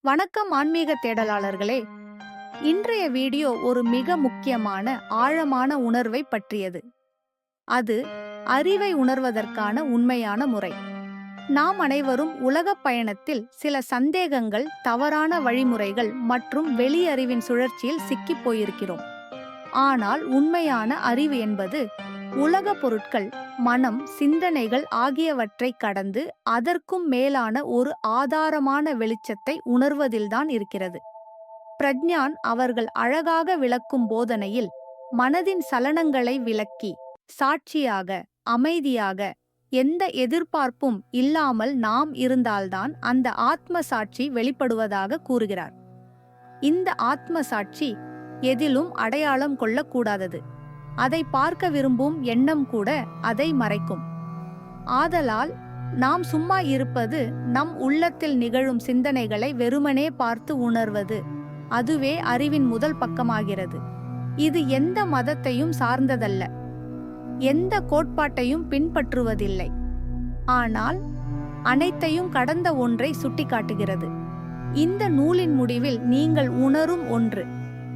வணக்கம் ஆன்மீக தேடலாளர்களே. இன்றைய வீடியோ ஒரு மிக முக்கியமான ஆழமான உணர்வை பற்றியது. அது அறிவை உணர்வதற்கான உண்மையான முறை. நாம் அனைவரும் உலகப் பயணத்தில் சில சந்தேகங்கள் தவறான வழிமுறைகள் மற்றும் வெளியறிவின் சுழற்சியில் சிக்கிப் போயிருக்கிறோம். ஆனால் உண்மையான அறிவு என்பது உலக பொருட்கள் மனம் சிந்தனைகள் ஆகியவற்றை கடந்து அதற்கும் மேலான ஒரு ஆதாரமான வெளிச்சத்தை உணர்வதில்தான் இருக்கிறது. பிரஜ்ஞான் அவர்கள் அழகாக விளக்கும் போதனையில் மனதின் சலனங்களை விளக்கி சாட்சியாக அமைதியாக எந்த எதிர்பார்ப்பும் இல்லாமல் நாம் இருந்தால்தான் அந்த ஆத்ம சாட்சி வெளிப்படுவதாக கூறுகிறார். இந்த ஆத்ம சாட்சி எதிலும் அடையாளம் கொள்ளக்கூடாதது. அதை பார்க்க விரும்பும் எண்ணம் கூட அதை மறைக்கும். ஆதலால் நாம் சும்மா இருப்பது நம் உள்ளத்தில் நிகழும் சிந்தனைகளை வெறுமனே பார்த்து உணர்வது அதுவே அறிவின் முதல் பக்கமாகிறது. இது எந்த மதத்தையும் சார்ந்ததல்ல. எந்த கோட்பாட்டையும் பின்பற்றுவதில்லை. ஆனால் அனைத்தையும் கடந்த ஒன்றை சுட்டிக்காட்டுகிறது. இந்த நூலின் முடிவில் நீங்கள் உணரும் ஒன்று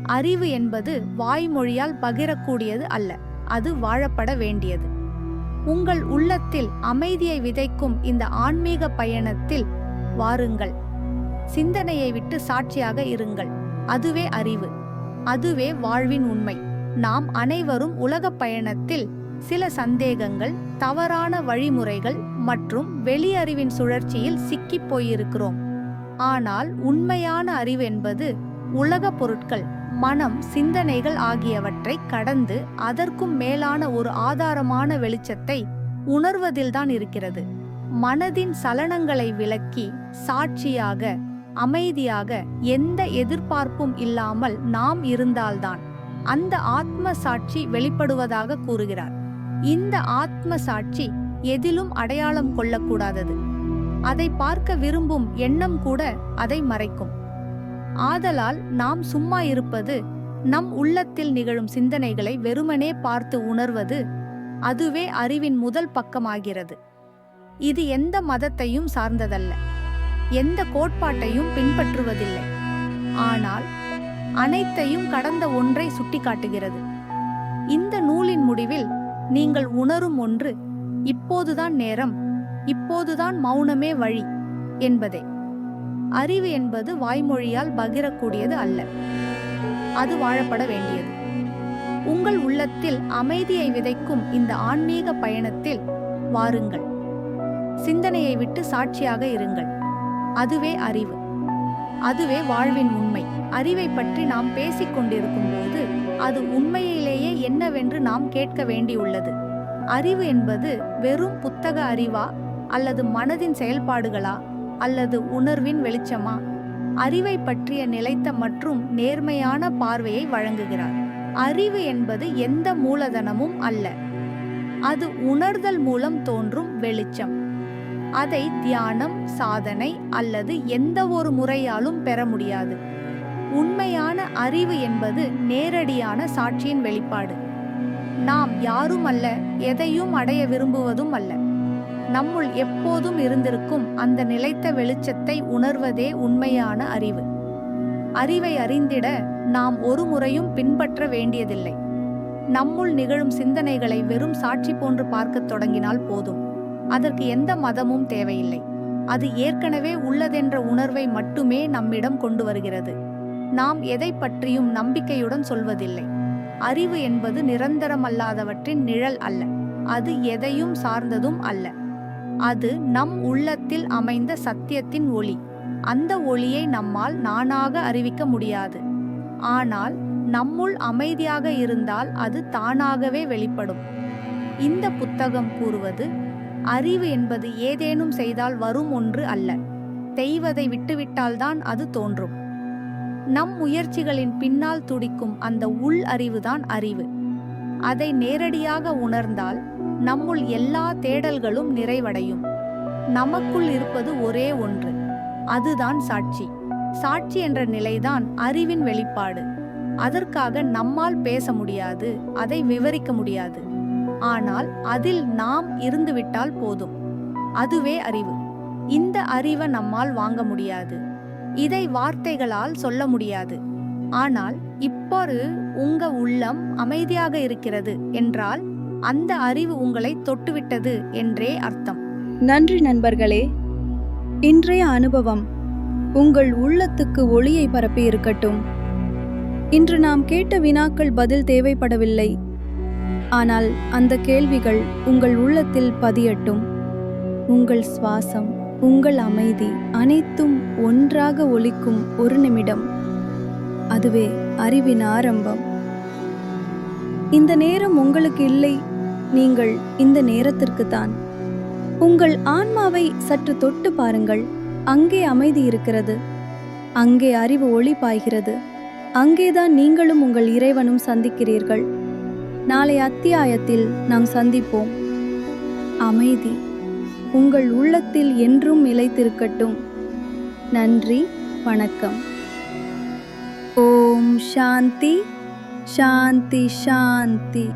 அறிவு என்பது வாய்மொழியால் பகிரக்கூடியது அல்ல அது வாழப்பட வேண்டியது. உங்கள் உள்ளத்தில் அமைதியை விதைக்கும் இந்த ஆன்மீக பயணத்தில் வாருங்கள். சிந்தனையை விட்டு சாட்சியாக இருங்கள். அதுவே அறிவு அதுவே வாழ்வின் உண்மை. நாம் அனைவரும் உலகப் பயணத்தில் சில சந்தேகங்கள் தவறான வழிமுறைகள் மற்றும் வெளியறிவின் சுழற்சியில் சிக்கிப் போயிருக்கிறோம். ஆனால் உண்மையான அறிவு என்பது உலகப் பொருட்கள் மனம் சிந்தனைகள் ஆகியவற்றை கடந்து அதற்கும் மேலான ஒரு ஆதாரமான வெளிச்சத்தை உணர்வதில்தான் இருக்கிறது. மனதின் சலனங்களை விளக்கி சாட்சியாக அமைதியாக எந்த எதிர்பார்ப்பும் இல்லாமல் நாம் இருந்தால்தான் அந்த ஆத்ம சாட்சி வெளிப்படுவதாக கூறுகிறார். இந்த ஆத்ம சாட்சி எதிலும் அடையாளம் கொள்ளக்கூடாதது. அதை பார்க்க விரும்பும் எண்ணம் கூட அதை மறைக்கும். ஆதலால் நாம் சும்மா இருப்பது நம் உள்ளத்தில் நிகழும் சிந்தனைகளை வெறுமனே பார்த்து உணர்வது அதுவே அறிவின் முதல் பக்கமாகிறது. இது எந்த மதத்தையும் சார்ந்ததல்ல. எந்த கோட்பாட்டையும் பின்பற்றுவதில்லை. ஆனால் அனைத்தையும் கடந்த ஒன்றை சுட்டிக்காட்டுகிறது. இந்த நூலின் முடிவில் நீங்கள் உணரும் ஒன்று இப்போதுதான் நேரம் இப்போதுதான் மௌனமே வழி என்பதே. அறிவு என்பது வாய்மொழியால் பகிரக்கூடியது அல்ல. அது வாழப்பட வேண்டியது. உங்கள் உள்ளத்தில் அமைதியை விதைக்கும் இந்த ஆன்மீக பயணத்தில் வாருங்கள். சிந்தனையை விட்டு சாட்சியாக இருங்கள். அதுவே அறிவு. அதுவே வாழ்வின் உண்மை. அறிவை பற்றி நாம் பேசிக் கொண்டிருக்கும் போது அது உண்மையிலேயே என்னவென்று நாம் கேட்க வேண்டியுள்ளது. அறிவு என்பது வெறும் புத்தக அறிவா அல்லது மனதின் செயல்பாடுகளா? அல்லது உணர்வின் வெளிச்சமா? அறிவை பற்றிய நிலைத்த மற்றும் நேர்மையான பார்வையை வழங்குகிறார். அறிவு என்பது எந்த மூலதனமும் அல்ல. அது உணர்தல் மூலம் தோன்றும் வெளிச்சம். அதை தியானம் சாதனை அல்லது எந்த ஒரு முறையாலும் பெற முடியாது. உண்மையான அறிவு என்பது நேரடியான சாட்சியின் வெளிப்பாடு. நாம் யாரும் அல்ல எதையும் அடைய விரும்புவதும் அல்ல. நம்முள் எப்போதும் இருந்திருக்கும் அந்த நிலைத்த வெளிச்சத்தை உணர்வதே உண்மையான அறிவு. அறிவை அறிந்திட நாம் ஒரு முறையும் பின்பற்ற வேண்டியதில்லை. நம்முள் நிகழும் சிந்தனைகளை வெறும் சாட்சி போன்று பார்க்கத் தொடங்கினால் போதும். அதற்கு எந்த மதமும் தேவையில்லை. அது ஏற்கனவே உள்ளதென்ற உணர்வை மட்டுமே நம்மிடம் கொண்டு வருகிறது. நாம் எதை பற்றியும் நம்பிக்கையுடன் சொல்வதில்லை. அறிவு என்பது நிரந்தரமல்லாதவற்றின் நிழல் அல்ல. அது எதையும் சார்ந்ததும் அல்ல. அது நம் உள்ளத்தில் அமைந்த சத்தியத்தின் ஒளி. அந்த ஒளியை நம்மால் நானாக அறிவிக்க முடியாது. ஆனால் நம்முள் அமைதியாக இருந்தால் அது தானாகவே வெளிப்படும். இந்த புத்தகம் கூறுவது அறிவு என்பது ஏதேனும் செய்தால் வரும் ஒன்று அல்ல. தெய்வதை விட்டுவிட்டால்தான் அது தோன்றும். நம் முயற்சிகளின் பின்னால் துடிக்கும் அந்த உள் அறிவுதான் அறிவு. அதை நேரடியாக உணர்ந்தால் நம்முள் எல்லா தேடல்களும் நிறைவடையும். நமக்குள் இருப்பது ஒரே ஒன்று. அதுதான் சாட்சி. சாட்சி என்ற நிலைதான் அறிவின் வெளிப்பாடு. அதற்காக நம்மால் பேச முடியாது அதை விவரிக்க முடியாது. ஆனால் அதில் நாம் இருந்துவிட்டால் போதும். அதுவே அறிவு. இந்த அறிவை நம்மால் வாங்க முடியாது. இதை வார்த்தைகளால் சொல்ல முடியாது. ஆனால் இப்பொரு உங்க உள்ளம் அமைதியாக இருக்கிறது என்றால் அந்த அறிவு உங்களை தொட்டுவிட்டது என்றே அர்த்தம். நன்றி நண்பர்களே. இன்றைய அனுபவம் உங்கள் உள்ளத்துக்கு ஒளியை பரப்பி இருக்கட்டும். இன்று நாம் கேட்ட வினாக்கள் பதில் தேவைப்படவில்லை. ஆனால் அந்த கேள்விகள் உங்கள் உள்ளத்தில் பதியட்டும். உங்கள் சுவாசம் உங்கள் அமைதி அனைத்தும் ஒன்றாக ஒலிக்கும் ஒரு நிமிடம். அதுவே அறிவின் ஆரம்பம். இந்த நேரம் உங்களுக்கு இல்லை நீங்கள் இந்த நேரத்திற்கு தான் உங்கள் ஆன்மாவை சற்று தொட்டு பாருங்கள். அங்கே அமைதி இருக்கிறது. அங்கே அறிவு ஒளி பாய்கிறது. அங்கேதான் நீங்களும் உங்கள் இறைவனும் சந்திக்கிறீர்கள். நாளை அத்தியாயத்தில் நாம் சந்திப்போம். அமைதி. உங்கள் உள்ளத்தில் என்றும் நிலைத்திருக்கட்டும். நன்றி. வணக்கம். ஓம் சாந்தி. சாந்தி சாந்தி.